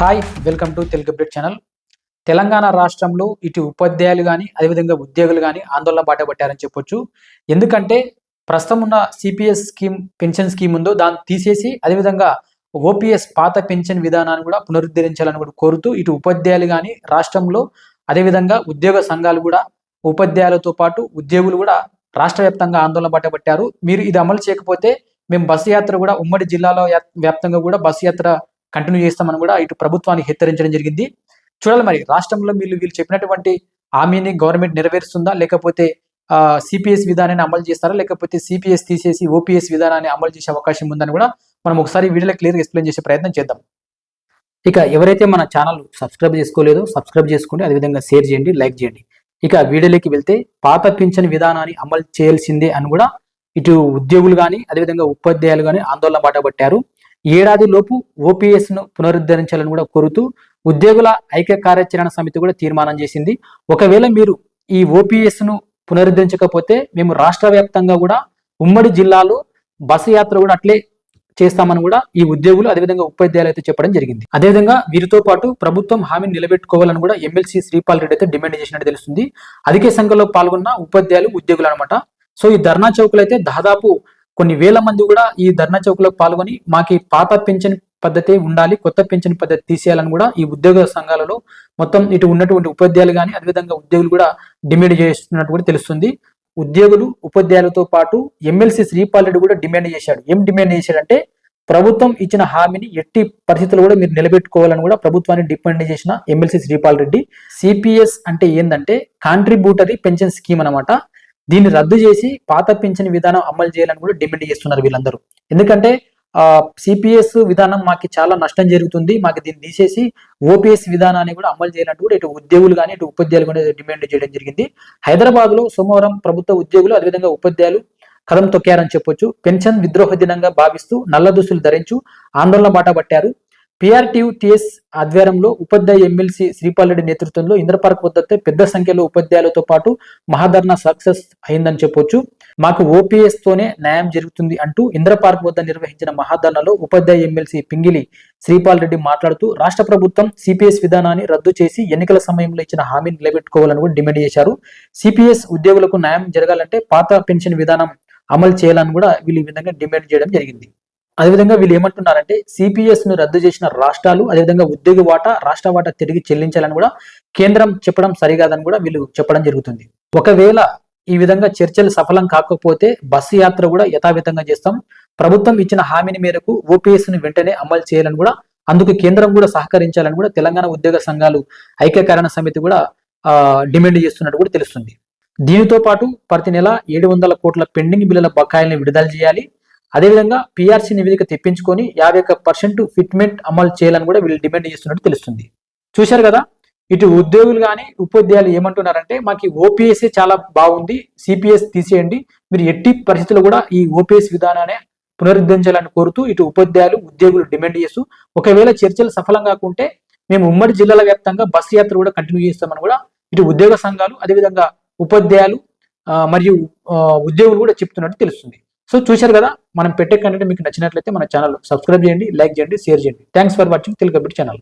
Hi welcome to Telugu bridge channel Telangana రాష్ట్రంలో ఇటు ఉపాధ్యాయులు కానీ అదేవిధంగా ఉద్యోగులు కానీ ఆందోళన బాట పట్టారని చెప్పొచ్చు. ఎందుకంటే ప్రస్తుతం ఉన్న సిపిఎస్ స్కీమ్ పెన్షన్ స్కీమ్ ఉందో దాన్ని తీసేసి అదేవిధంగా ఓపీఎస్ పాత పెన్షన్ విధానాన్ని కూడా పునరుద్ధరించాలని కూడా కోరుతూ ఇటు ఉపాధ్యాయులు కానీ రాష్ట్రంలో అదేవిధంగా ఉద్యోగ సంఘాలు కూడా ఉపాధ్యాయులతో పాటు ఉద్యోగులు కూడా రాష్ట్ర వ్యాప్తంగా ఆందోళన బాట పట్టారు మీరు ఇది అమలు చేయకపోతే మేము బస్సు యాత్ర కూడా ఉమ్మడి జిల్లాలో వ్యాప్తంగా కూడా బస్సు యాత్ర కంటిన్యూ చేస్తామని కూడా ఇటు ప్రభుత్వానికి హెచ్చరించడం జరిగింది. చూడాలి మరి రాష్ట్రంలో వీళ్ళు వీళ్ళు చెప్పినటువంటి హామీని గవర్నమెంట్ నెరవేరుస్తుందా? లేకపోతే సిపిఎస్ విధానాన్ని అమలు చేస్తారా? లేకపోతే సిపిఎస్ తీసేసి ఓపీఎస్ విధానాన్ని అమలు చేసే అవకాశం ఉందని కూడా మనం ఒకసారి వీడియోలో క్లియర్గా ఎక్స్ప్లెయిన్ చేసే ప్రయత్నం చేద్దాం. ఇక ఎవరైతే మన ఛానల్ సబ్స్క్రైబ్ చేసుకోలేదో సబ్స్క్రైబ్ చేసుకోండి. అదేవిధంగా షేర్ చేయండి లైక్ చేయండి. ఇక వీడియోలోకి వెళ్తే పాత పింఛన్ విధానాన్ని అమలు చేయాల్సిందే అని కూడా ఇటు ఉద్యోగులు కానీ అదేవిధంగా ఉపాధ్యాయులు కానీ ఆందోళన బాటపట్టారు. ఏడాది లోపు ఓపీఎస్ను పునరుద్ధరించాలని కూడా కోరుతూ ఉద్యోగుల ఐక్య కార్యాచరణ సమితి కూడా తీర్మానం చేసింది. ఒకవేళ మీరు ఈ ఓపీఎస్ను పునరుద్ధరించకపోతే మేము రాష్ట్ర వ్యాప్తంగా కూడా ఉమ్మడి జిల్లాలో బస్సు యాత్ర కూడా అట్లే చేస్తామని కూడా ఈ ఉద్యోగులు అదేవిధంగా ఉపాధ్యాయులు అయితే చెప్పడం జరిగింది. అదేవిధంగా వీరితో పాటు ప్రభుత్వం హామీని నిలబెట్టుకోవాలని కూడా ఎమ్మెల్సీ శ్రీపాల్ రెడ్డి అయితే డిమాండ్ చేసినట్టు తెలుస్తుంది. అధిక సంఖ్యలో పాల్గొన్న ఉపాధ్యాయులు ఉద్యోగులు అనమాట సో ఈ ధర్నా చౌకులు అయితే దాదాపు కొన్ని వేల మంది కూడా ఈ ధర్నా చౌకులో పాల్గొని మాకు పాత పెన్షన్ పద్ధతి ఉండాలి కొత్త పెన్షన్ పద్ధతి తీసేయాలని కూడా ఈ ఉద్యోగ సంఘాలలో మొత్తం ఇటు ఉన్నటువంటి ఉపాధ్యాయులు కానీ అదేవిధంగా ఉద్యోగులు కూడా డిమాండ్ చేస్తున్నట్టు కూడా తెలుస్తుంది. ఉద్యోగులు ఉపాధ్యాయులతో పాటు ఎమ్మెల్సీ శ్రీపాల్ రెడ్డి కూడా డిమాండ్ చేశాడు. ఏం డిమాండ్ చేశాడంటే ప్రభుత్వం ఇచ్చిన హామీని ఎట్టి పరిస్థితుల్లో కూడా మీరు నిలబెట్టుకోవాలని కూడా ప్రభుత్వాన్ని డిపెండ్ చేసిన ఎమ్మెల్సీ శ్రీపాల్ రెడ్డి. సిపిఎస్ అంటే ఏంటంటే కాంట్రిబ్యూటరీ పెన్షన్ స్కీమ్ అన్నమాట దీన్ని రద్దు చేసి పాత పింఛన్ విధానం అమలు చేయాలని కూడా డిమాండ్ చేస్తున్నారు వీళ్ళందరూ. ఎందుకంటే సిపిఎస్ విధానం మాకు చాలా నష్టం జరుగుతుంది. మాకు దీన్ని తీసేసి ఓపీఎస్ విధానాన్ని కూడా అమలు చేయాలంటూ కూడా ఇటు ఉద్యోగులు కానీ ఇటు ఉపాధ్యాయులు కూడా డిమాండ్ చేయడం జరిగింది. హైదరాబాద్లో సోమవారం ప్రభుత్వ ఉద్యోగులు అదేవిధంగా ఉపాధ్యాయులు కథం తొక్కారని చెప్పొచ్చు. పెన్షన్ విద్రోహ దినంగా భావిస్తూ నల్ల దుస్తులు ధరించు ఆందోళన బాట పట్టారు. పిఆర్టీయుటిఎస్ ఆధ్వర్యంలో ఉపాధ్యాయ ఎమ్మెల్సీ శ్రీపాల్ రెడ్డి నేతృత్వంలో ఇంద్రపార్క్ వద్ద పెద్ద సంఖ్యలో ఉపాధ్యాయులతో పాటు మహాధర్నా సక్సెస్ అయిందని చెప్పొచ్చు. మాకు ఓపీఎస్ తోనే న్యాయం జరుగుతుంది అంటూ ఇంద్రపార్క్ వద్ద నిర్వహించిన మహాధర్నాలో ఉపాధ్యాయ ఎమ్మెల్సీ పింగిలి శ్రీపాల్ రెడ్డి మాట్లాడుతూ రాష్ట్ర ప్రభుత్వం సిపిఎస్ విధానాన్ని రద్దు చేసి ఎన్నికల సమయంలో ఇచ్చిన హామీని నిలబెట్టుకోవాలని కూడా డిమాండ్ చేశారు. సిపిఎస్ ఉద్యోగులకు న్యాయం జరగాలంటే పాత పెన్షన్ విధానం అమలు చేయాలని కూడా వీళ్ళు ఈ విధంగా డిమాండ్ చేయడం జరిగింది. అదేవిధంగా వీళ్ళు ఏమంటున్నారంటే సిపిఎస్ను రద్దు చేసిన రాష్ట్రాలు అదేవిధంగా ఉద్యోగ వాటా రాష్ట్ర వాటా తిరిగి చెల్లించాలని కూడా కేంద్రం చెప్పడం సరికాదని కూడా వీళ్ళు చెప్పడం జరుగుతుంది. ఒకవేళ ఈ విధంగా చర్చలు సఫలం కాకపోతే బస్సు యాత్ర కూడా యథావిధంగా చేస్తాం. ప్రభుత్వం ఇచ్చిన హామీని మేరకు ఓపీఎస్ను వెంటనే అమలు చేయాలని కూడా అందుకు కేంద్రం కూడా సహకరించాలని కూడా తెలంగాణ ఉద్యోగ సంఘాలు ఐక్యకరణ సమితి కూడా డిమాండ్ చేస్తున్నట్టు కూడా తెలుస్తుంది. దీనితో పాటు ప్రతి నెల ఏడు వందల కోట్ల పెండింగ్ బిల్లుల బకాయిల్ని విడుదల చేయాలి. అదేవిధంగా పిఆర్సీ నివేదిక తెప్పించుకొని యాభై ఒక్క పర్సెంట్ ఫిట్మెంట్ అమలు చేయాలని కూడా వీళ్ళు డిమాండ్ చేస్తున్నట్టు తెలుస్తుంది. చూశారు కదా? ఇటు ఉద్యోగులు కానీ ఉపాధ్యాయులు ఏమంటున్నారంటే మాకు ఓపీఎస్ఏ చాలా బాగుంది సిపిఎస్ తీసేయండి. మీరు ఎట్టి పరిస్థితుల్లో కూడా ఈ ఓపీఎస్ విధానాన్ని పునరుద్ధరించాలని కోరుతూ ఇటు ఉపాధ్యాయులు ఉద్యోగులు డిమాండ్ చేస్తూ ఒకవేళ చర్చలు సఫలం కాకుంటే మేము ఉమ్మడి జిల్లాల వ్యాప్తంగా బస్సు యాత్ర కూడా కంటిన్యూ చేస్తామని కూడా ఇటు ఉద్యోగ సంఘాలు అదేవిధంగా ఉపాధ్యాయులు మరియు ఉద్యోగులు కూడా చెప్తున్నట్టు తెలుస్తుంది. సో చూశారు కదా మనం పెట్టే కంటెంట్ మీకు నచ్చినట్లయితే మన ఛానల్ సబ్స్క్రైబ్ చేయండి లైక్ చేయండి షేర్ చేయండి. Thanks for watching Telugu channel